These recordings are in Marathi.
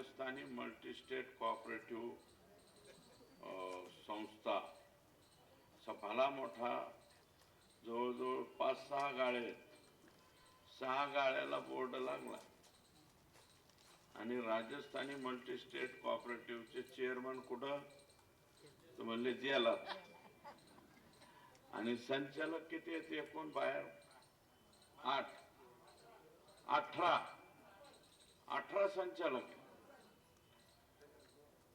राजस्थानी मल्टीस्टेट कॉपरेटिव्ह संस्था असा भला मोठा जवळजवळ पाच सहा गाळे आहेत. सहा गाळ्याला बोर्ड लागला. आणि राजस्थानी मल्टीस्टेट कॉपरेटिव्हचे चेअरमन कुठं? तर म्हणले जेला आणि संचालक किती आहेत? एकूण बाहेर? आठ. अठरा. अठरा संचालक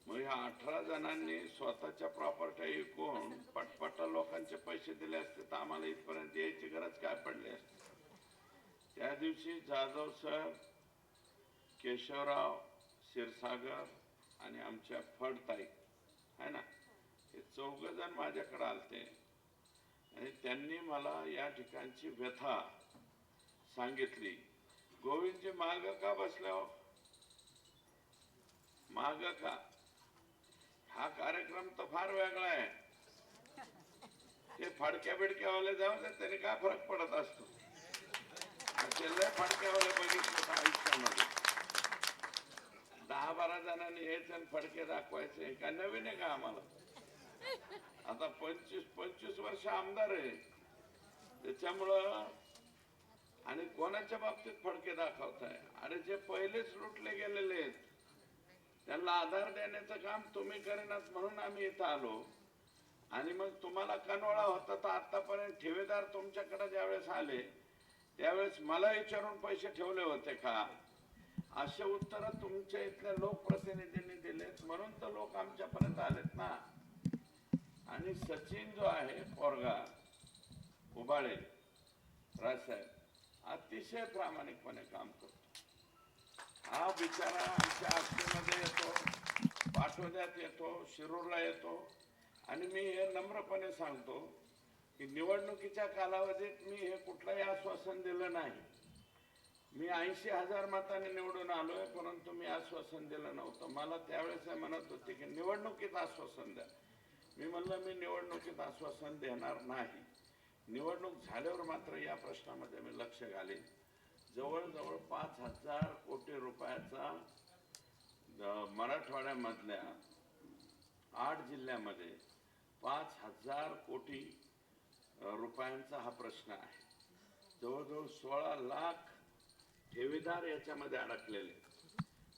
मग ह्या अठरा जणांनी स्वतःच्या प्रॉपर्टी विकून पटपटा लोकांचे पैसे दिले असते तर आम्हाला इथपर्यंत यायची गरज काय पडली असते? त्या दिवशी जाधव सर केशवराव क्षीरसागर आणि आमच्या फडताई है ना? हे चौघ जण माझ्याकडे आलते. आणि त्यांनी मला या ठिकाणची व्यथा सांगितली. गोविंदजी माग का बसल्या हो? माग का? हा कार्यक्रम तर फार वेगळा आहे. ते फडक्या बिडक्यावाले जाऊन दे त्याने काय फरक पडत असतो? ते फडक्यावाले बघितलं आयुष्यामध्ये. दहा बारा जणांनी यायचं आणि फडके दाखवायचे. का नवीन आहे का आम्हाला? आता पंचवीस पंचवीस वर्ष आमदार आहे. त्याच्यामुळं आणि कोणाच्या बाबतीत फडके दाखवताय? अरे जे पहिलेच लुटले गेलेले आहेत. त्यांना आधार देण्याचं काम तुम्ही करेनात म्हणून आम्ही इथं आलो. आणि मग तुम्हाला कनोळा होता तर आतापर्यंत ठेवेदार तुमच्याकडे ज्यावेळेस आले त्यावेळेस मला विचारून पैसे ठेवले होते का? असे उत्तर तुमच्या इथल्या लोकप्रतिनिधींनी दिलेत. म्हणून तर लोक आमच्यापर्यंत आलेत ना. आणि सचिन जो आहे पोरगा उबाळे राजसाहेब अतिशय प्रामाणिकपणे काम करतो. हा बिचारा आमच्या आष्टीमध्ये येतो पाठोद्यात येतो शिरूरला येतो. आणि मी हे नम्रपणे सांगतो की निवडणुकीच्या कालावधीत मी हे कुठलंही आश्वासन दिलं नाही. मी ऐंशी हजार मताने निवडून आलो आहे परंतु मी आश्वासन दिलं नव्हतं. मला त्यावेळेस म्हणत होते की निवडणुकीत आश्वासन द्या. मी म्हणलं मी निवडणुकीत आश्वासन देणार नाही. निवडणूक झाल्यावर मात्र या प्रश्नामध्ये मी लक्ष घालेन. जवळजवळ पाच हजार कोटी रुपयाचा मराठवाड्यामधल्या आठ जिल्ह्यामध्ये पाच हजार कोटी रुपयांचा हा प्रश्न आहे. जवळजवळ सोळा लाख ठेवीदार याच्यामध्ये अडकलेले.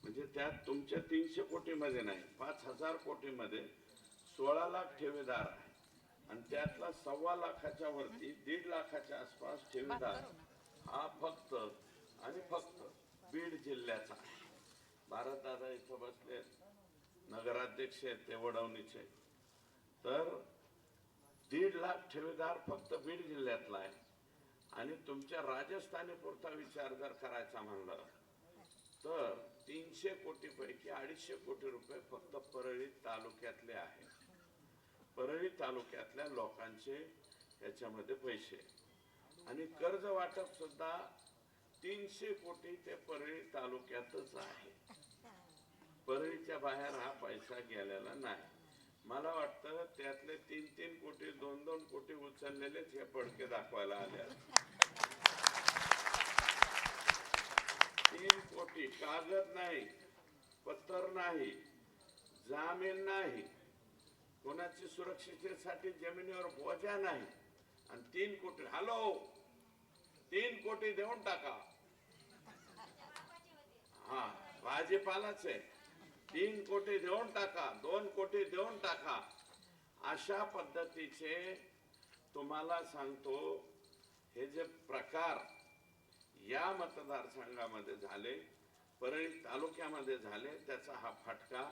म्हणजे त्यात तुमच्या तीनशे कोटीमध्ये नाही पाच हजार कोटीमध्ये सोळा लाख ठेवीदार आहे आणि त्यातला सव्वा लाखाच्या वरती दीड लाखाच्या आसपास ठेवीदार. हा फक्त आणि फक्त बीड जिल्ह्याचा. भारत भारतदादा इथं बसले नगराध्यक्ष आहेत ते वडवणीचे. तर दीड लाख ठेवीदार फक्त बीड जिल्ह्यातला आहे. आणि तुमच्या राजस्थानी पुरता विचार जर करायचा म्हणलं तर तीनशे कोटी पैकी अडीचशे कोटी रुपये फक्त परळी तालुक्यातले आहेत परळी तालुक्यातल्या लोकांचे याच्यामध्ये पैसे. आणि कर्ज वाटप सुद्धा तीनशे कोटी ते परळी तालुक्यातच आहे. परळीच्या बाहेर हा पैसा गेलेला नाही. मला वाटतं त्यातले तीन तीन कोटी दोन दोन कोटी उचललेलेच हे पडके दाखवायला आले तीन कोटी कागद नाही पत्तर नाही जामीन नाही कोणाची सुरक्षिततेसाठी जमिनीवर बोजा नाही. आणि तीन कोटी हॅलो तीन कोटी देऊन टाका हा भाजीपालाच आहे. तीन कोटी देऊन टाका दोन कोटी देऊन टाका. अशा पद्धतीचे तुम्हाला सांगतो हे जे प्रकार या मतदारसंघामध्ये झाले परळी तालुक्यामध्ये झाले त्याचा हा फटका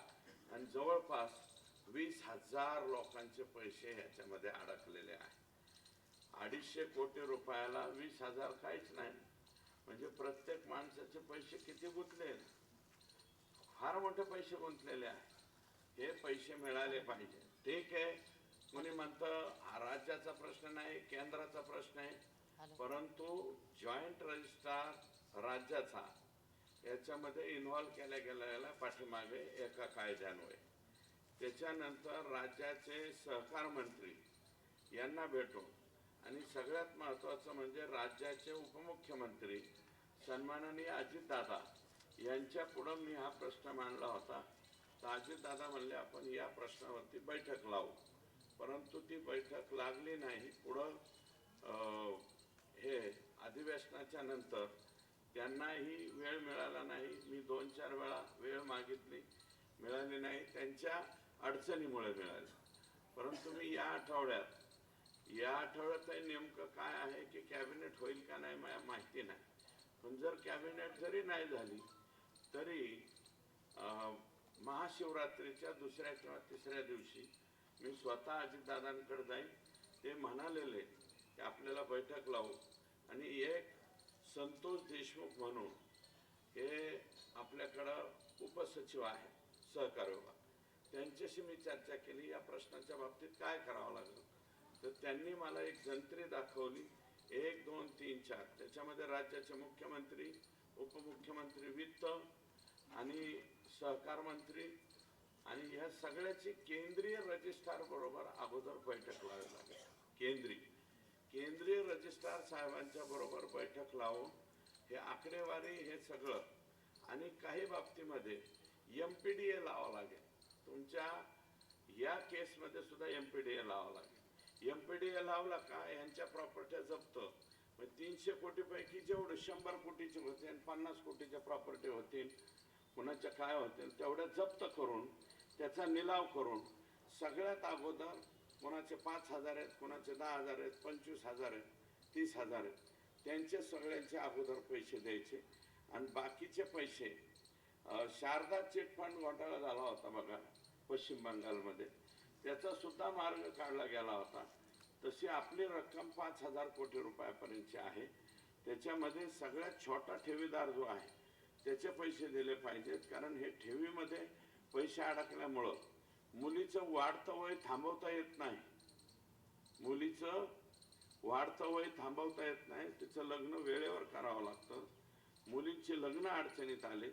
आणि जवळपास वीस हजार लोकांचे पैसे ह्याच्यामध्ये अडकलेले आहे अडीचशे कोटी रुपयाला वीस हजार काहीच नाही. म्हणजे प्रत्येक माणसाचे पैसे किती गुंतले? फार मोठे पैसे गुंतलेले आहे. हे पैसे मिळाले पाहिजे. ठीक आहे. कोणी म्हणतं राज्याचा प्रश्न नाही केंद्राचा प्रश्न आहे. परंतु जॉईंट रजिस्ट्रार राज्याचा याच्यामध्ये इन्व्हॉल्व केल्या गेलेला पाठीमागे एका कायद्यान्वये. त्याच्यानंतर राज्याचे सहकार मंत्री यांना भेटून आणि सगळ्यात महत्वाचं म्हणजे राज्याचे उपमुख्यमंत्री सन्माननीय अजितदादा यांच्या पुढं मी हा प्रश्न मांडला होता. तर दादा म्हणले आपण या प्रश्नावरती बैठक लावू. परंतु ती बैठक लागली नाही. पुढं हे अधिवेशनाच्या नंतर त्यांनाही वेळ मिळाला नाही. मी दोन चार वेळा वेळ मागितली मिळाली नाही. त्यांच्या अडचणीमुळे मिळाली. परंतु मी या आठवड्यात या आठवड्यातही नेमकं काय आहे की कॅबिनेट होईल का नाही मला माहिती नाही. पण जर कॅबिनेट जरी नाही झाली तरी महाशिवरात्रीच्या दुसऱ्या किंवा तिसऱ्या दिवशी मी स्वतः अजितदादांकडे जाईन. ते म्हणालेले की आपल्याला बैठक लावू. आणि एक संतोष देशमुख म्हणून हे आपल्याकडं उपसचिव आहे सहकार विभाग. त्यांच्याशी मी चर्चा केली. या प्रश्नाच्या बाबतीत काय करावं लागेल? तर त्यांनी मला एक जंत्री दाखवली. एक दोन तीन चार. त्याच्यामध्ये राज्याचे मुख्यमंत्री उपमुख्यमंत्री वित्त आणि सहकार मंत्री आणि ह्या सगळ्याची केंद्रीय रजिस्ट्रार बरोबर अगोदर बैठक लावावी लागेल. केंद्रीय. केंद्रीय रजिस्ट्रार साहेबांच्या बरोबर बैठक लावून हे आकडेवारी हे सगळं आणि काही बाबतीमध्ये एम पी डी ए लावावं लागेल. तुमच्या या केसमध्ये सुद्धा एम पी डी ए लावावं लागेल. एम पी डी ए लावला का यांच्या प्रॉपर्ट्या जप्त? मग तीनशे कोटीपैकी जेवढं शंभर कोटीचे होते आणि पन्नास कोटीच्या प्रॉपर्टी होतील कुणाच्या काय होतील तेवढ्या जप्त करून त्याचा निलाव करून सगळ्यात अगोदर कोणाचे पाच हजार आहेत कोणाचे दहा हजार आहेत पंचवीस हजार आहेत तीस हजार आहेत त्यांचे सगळ्यांचे अगोदर पैसे द्यायचे. आणि बाकीचे पैसे शारदा चिट फंड घोटाळा झाला होता बघा पश्चिम बंगालमध्ये. त्याचासुद्धा मार्ग काढला गेला होता. तशी आपली रक्कम पाच हजार कोटी रुपयापर्यंतची आहे. त्याच्यामध्ये सगळ्यात छोटा ठेवीदार जो आहे त्याचे पैसे दिले पाहिजेत. कारण हे ठेवीमध्ये पैसे अडकल्यामुळं मुलीचं वाढतं वय थांबवता येत नाही. मुलीचं वाढतं वय थांबवता येत नाही. तिचं लग्न वेळेवर करावं लागतं. मुलींचे लग्न अडचणीत आले.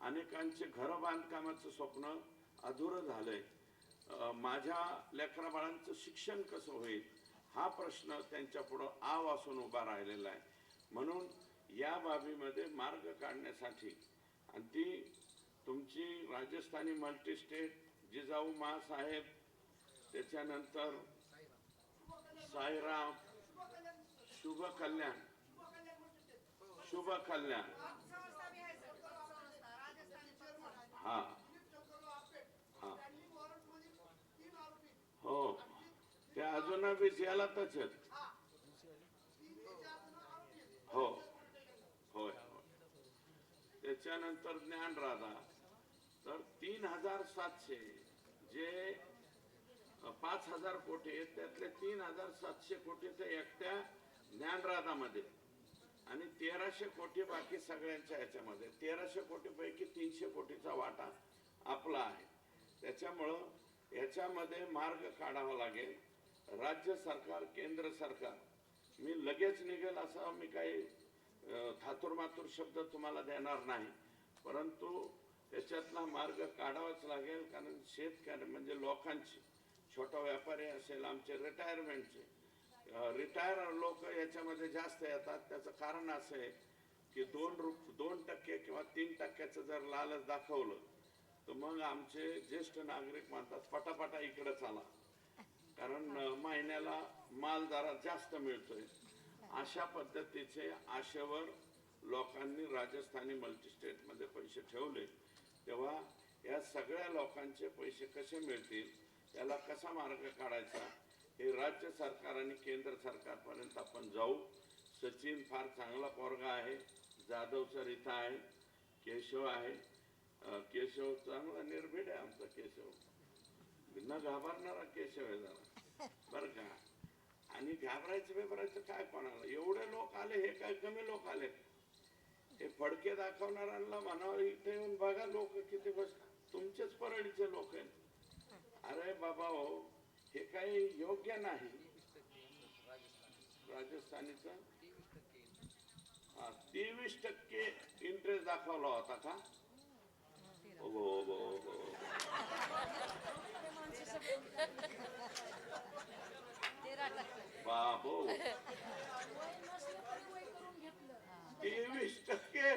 अनेकांचे घर बांधकामाचं स्वप्न अधुरं झालंय. माझ्या लेकरा बाळांचं शिक्षण कसं होईल? हा प्रश्न त्यांच्या पुढं आव असून उभा राहिलेला आहे. म्हणून या बाबीमध्ये मार्ग काढण्यासाठी. आणि ती तुमची राजस्थानी मल्टीस्टेट जिजाऊ मासाहेब त्याच्यानंतर साईराम शुभ कल्याण शुभ कल्याण हा. हा. हो. ते अजून बी जेलातच आहेत हो. त्याच्यानंतर ज्ञानराधा तर तीन हजार सातशे जे पाच हजार कोटी आहेत त्यातले तीन हजार सातशे कोटी तर एकट्या ज्ञानराधामध्ये आणि तेराशे कोटी बाकी सगळ्यांच्या ह्याच्यामध्ये. तेराशे कोटीपैकी तीनशे कोटीचा वाटा आपला आहे. त्याच्यामुळं ह्याच्यामध्ये मार्ग काढावा लागेल. राज्य सरकार केंद्र सरकार. मी लगेच निघेल असं मी काही थातुरमातुर शब्द तुम्हाला देणार नाही. परंतु त्याच्यातला मार्ग काढावाच लागेल कारण शेतकरी म्हणजे लोकांची छोटा व्यापारी असेल आमचे रिटायरमेंटचे रिटायर लोक याच्यामध्ये जास्त येतात. त्याचं कारण असं आहे की दोन रुप दोन टक्के किंवा तीन टक्क्याचं जर लालच दाखवलं तर मग आमचे ज्येष्ठ नागरिक म्हणतात पटापटा इकडंच चाला. कारण महिन्याला माल जरा जास्त मिळतोय. अशा पद्धतीचे आशेवर लोकांनी राजस्थानी मल्टीस्टेटमध्ये पैसे ठेवले तेव्हा या सगळ्या लोकांचे पैसे कसे मिळतील याला कसा मार्ग काढायचा हे राज्य सरकार आणि केंद्र सरकारपर्यंत आपण जाऊ. सचिन फार चांगला पोरगा आहे जाधव सर इथं आहे केशव आहे. केशव चांगला निर्भीड आहे आमचा केशव. न घाबरणारा केशव आहे जरा. बरं का? आणि घाबरायचं बिबरायचं काय कोणाला? एवढे लोक आले हे काय कमी लोक आले? हे फडके दाखवणाऱ्यांना म्हणावं इथे येऊन बघा लोक किती बस तुमचेच परळीचे लोक आहेत. अरे बाबा हो हे काही योग्य नाही. राजस्थानीचं? हा तेवीस टक्के इंटरेस्ट दाखवला होता का? हो बाबो। तेवीस टक्के।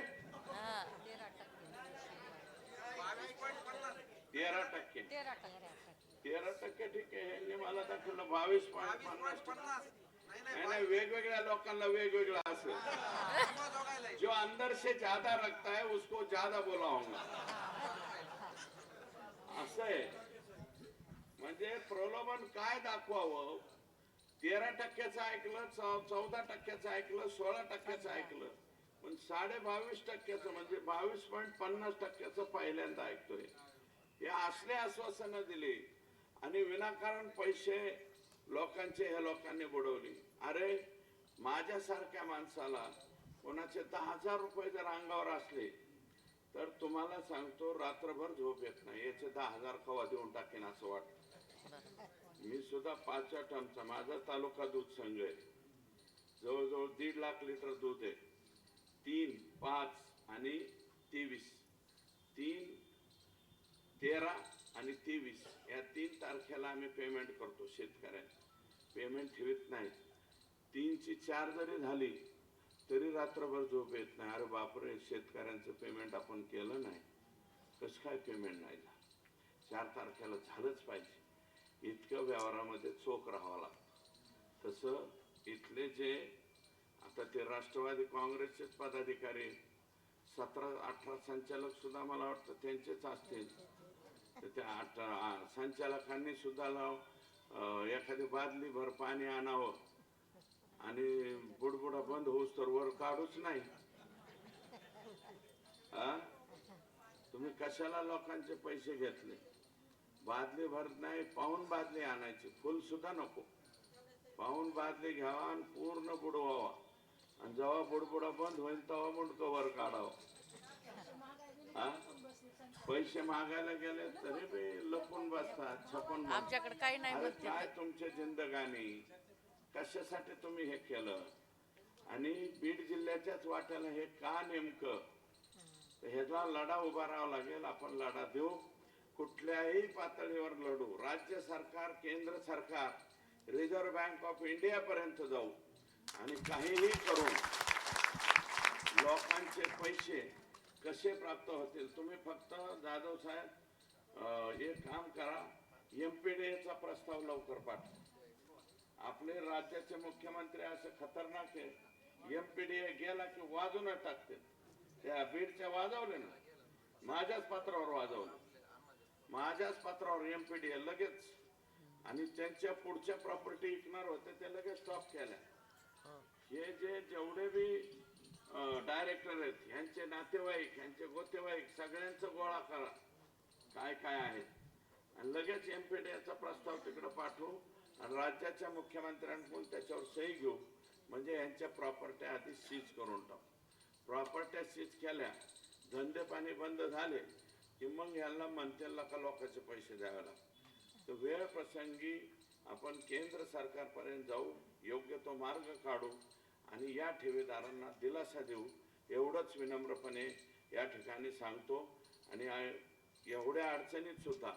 तेरा टक्के। तेरा तो बावीस पॉईंट पन्नास। टक्के नाही जो अंदर से ज़्यादा रखता है उसको ज़्यादा बोला असं का दाखवा प्रलोभन तेरा टक्क्याचं ऐकलं चौ- चौदा टक्क्याचं ऐकलं सोळा टक्क्याचं ऐकलं. पण साडे बावीस टक्क्याचं म्हणजे बावीस पॉईंट पन्नास टक्क्याचं पहिल्यांदा ऐकतोय. हे असले आश्वासनं दिली आणि विनाकारण पैसे लोकांचे ह्या लोकांनी बुडवली. अरे माझ्यासारख्या माणसाला कोणाचे दहा हजार रुपये जर अंगावर असले तर तुम्हाला सांगतो रात्रभर झोप येत नाही. याचे दहा हजार कवा देऊन टाकेन असं वाटतं. मी सुद्धा पाचव्या टर्मचा माझा तालुका दूध संघ आहे जवळजवळ दीड लाख लिटर दूध आहे. तीन पाच आणि तेवीस. तीन तेरा आणि तेवीस. या तीन तारखेला आम्ही पेमेंट करतो शेतकऱ्यांना. पेमेंट ठेवत नाही. तीनची चार जरी झाली तरी रात्रभर झोप येत नाही. अरे बापरे शेतकऱ्यांचं पेमेंट आपण केलं नाही. कसं काय पेमेंट नाही झालं? चार तारखेला झालंच पाहिजे. इतकं व्यवहारामध्ये चोख राहावा लागतं. तसं इथले जे आता ते राष्ट्रवादी काँग्रेसचेच पदाधिकारी सतरा अठरा संचालक सुद्धा मला वाटतं त्यांचेच असतील. तर त्या अठरा संचालकांनी सुद्धा लाव एखादी बादली भर पाणी आणावं. आणि बुडबुडा बंद होऊस तर वर काढूच नाही. हा तुम्ही कशाला लोकांचे पैसे घेतले? बादली भर नाही पाहून बादली आणायची. फुल सुद्धा नको. पाहून बादली घ्यावा आणि पूर्ण बुडवावा. आणि जेव्हा बुडबुडा बंद होईल तेव्हा मुंडकं वर काढावं. हा? पैसे मागायला गेले तरी बी लपून बसतात छपून. आमच्याकडे काही नाही काय तुमच्या जिंदगानी? कशासाठी तुम्ही हे केलं? आणि बीड जिल्ह्याच्याच वाट्याला हे का नेमकं? ह्याचा लढा उभा राहावा लागेल. आपण लढा देऊ. कुठल्याही पातळीवर लढू. राज्य सरकार केंद्र सरकार रिझर्व्ह बँक ऑफ इंडिया पर्यंत जाऊ आणि काहीही करून लोकांचे पैसे कसे प्राप्त होतील? तुम्ही फक्त जाधव साहेब एक काम करा. एम पी डी एचा प्रस्ताव लवकर पाठवा. आपले राज्याचे मुख्यमंत्री असं खतरनाक आहे एम पी डी ए गेला की वाजूनच टाकते त्या बीडच्या वाजवले ना. माझ्याच पात्रावर वाजवलं. माझ्याच पत्रावर एमपीडीए लगेच. आणि त्यांच्या पुढच्या प्रॉपर्टी विकणार होत्या ते लगेच स्टॉप केल्या. हे जे जेवढे बी डायरेक्टर आहेत यांचे नातेवाईक यांचे गोतेवाईक सगळ्यांचं गोळा करा. काय काय आहे? आणि लगेच एमपीडीएचा प्रस्ताव तिकडे पाठवू आणि राज्याच्या मुख्यमंत्र्यांकडून त्याच्यावर सही घेऊ. म्हणजे यांच्या प्रॉपर्ट्या आधी सीज करून टाकू. प्रॉपर्ट्या सीज केल्या धंदे पाणी बंद झाले. की मग यांना म्हणतेला का लोकांचे पैसे द्यावे लागतात? तर वेळ प्रसंगी आपण केंद्र सरकारपर्यंत जाऊ योग्य तो मार्ग काढू आणि या ठेवीदारांना दिलासा देऊ एवढंच विनम्रपणे या ठिकाणी सांगतो. आणि एवढ्या अडचणीत सुद्धा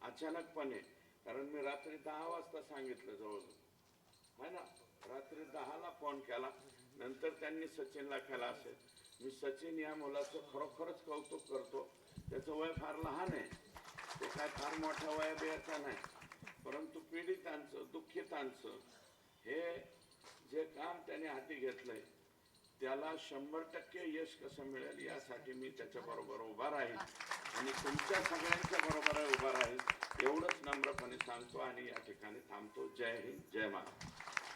अचानकपणे कारण मी रात्री दहा वाजता सांगितलं जवळजवळ. है ना? रात्री दहाला फोन केला नंतर त्यांनी सचिनला केला असेल. मी सचिन या मुलाचं खरोखरच कौतुक करतो. त्याचं वय फार लहान आहे. ते काय फार मोठ्या वया बियाचा नाही. परंतु पीडितांचं दुःखितांचं हे जे काम त्याने हाती घेतलंय त्याला शंभर टक्के यश कसं मिळेल यासाठी मी त्याच्याबरोबर उभा राहील आणि तुमच्या सगळ्यांच्या बरोबर उभा राहील एवढंच नम्रपणे सांगतो आणि या ठिकाणी थांबतो. जय हिंद जय महाराज